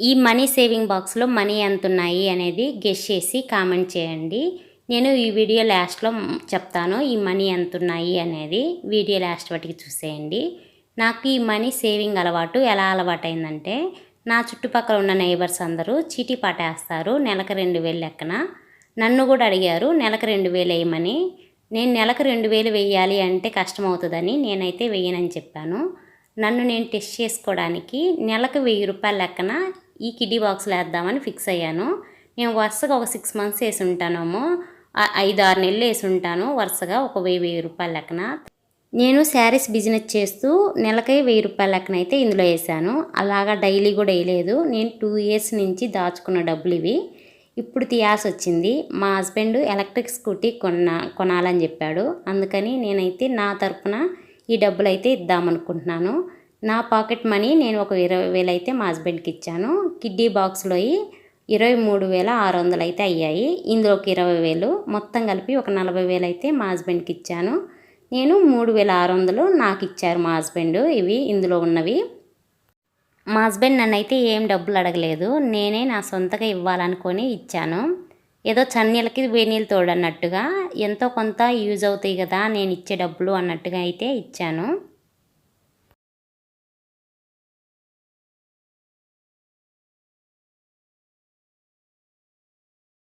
ఈ money saving బాక్స్లో money ఎంత ఉన్నాయి అనేది గెస్ చేసి కామెంట్ చేయండి. నేను ఈ వీడియో లాస్ట్లో చెప్తాను ఈ మనీ ఎంత ఉన్నాయి అనేది. వీడియో లాస్ట్ వాటికి చూసేయండి. నాకు ఈ మనీ సేవింగ్ అలవాటు ఎలా అలవాటైందంటే నా చుట్టుపక్కల ఉన్న నైబర్స్ అందరూ చీటీ పాటేస్తారు నెలకు రెండు వేలు లెక్కన. నన్ను కూడా అడిగారు నెలకు రెండు వేలు వేయమని. నేను నెలకు రెండు వేలు వేయాలి అంటే కష్టమవుతుందని నేనైతే వేయనని చెప్పాను. నన్ను నేను టెస్ట్ చేసుకోవడానికి నెలకు వెయ్యి రూపాయల లెక్కన ఈ కిడ్డీ బాక్స్లో వేద్దామని ఫిక్స్ అయ్యాను. నేను వరుసగా ఒక సిక్స్ మంత్స్ వేసి ఉంటానేమో ఐదు ఆరు నెలలు వేసి ఉంటాను వరుసగా ఒక వెయ్యి వెయ్యి రూపాయల లెక్కన. నేను శారీస్ బిజినెస్ చేస్తూ నెలకై వెయ్యి రూపాయల లెక్కన అయితే ఇందులో వేసాను. అలాగా డైలీ కూడా వేయలేదు. నేను టూ ఇయర్స్ నుంచి దాచుకున్న డబ్బులు ఇవి. ఇప్పుడు తీయాల్సి వచ్చింది. మా హస్బెండ్ ఎలక్ట్రిక్ స్కూటీ కొన్నా కొనాలని చెప్పాడు. అందుకని నేనైతే నా తరపున ఈ డబ్బులు అయితే ఇద్దామనుకుంటున్నాను. నా పాకెట్ మనీ నేను ఒక ఇరవై వేలు అయితే మా హస్బెండ్కి ఇచ్చాను. కిడ్డీ బాక్స్లో ఇరవై మూడు వేల ఆరు వందలు అయితే అయ్యాయి. ఇందులో ఒక ఇరవై వేలు మొత్తం కలిపి ఒక నలభై వేలు అయితే మా హస్బెండ్కి ఇచ్చాను. నేను మూడు వేల ఆరు వందలు నాకు ఇచ్చారు మా హస్బెండ్. ఇవి ఇందులో ఉన్నవి. మా హస్బెండ్ నన్ను అయితే ఏం డబ్బులు అడగలేదు. నేనే నా సొంతగా ఇవ్వాలనుకొని ఇచ్చాను. ఏదో చన్నీళ్ళకి వేనీళ్ళు తోడన్నట్టుగా ఎంతో కొంత యూజ్ అవుతాయి కదా నేను ఇచ్చే డబ్బులు అన్నట్టుగా అయితే ఇచ్చాను.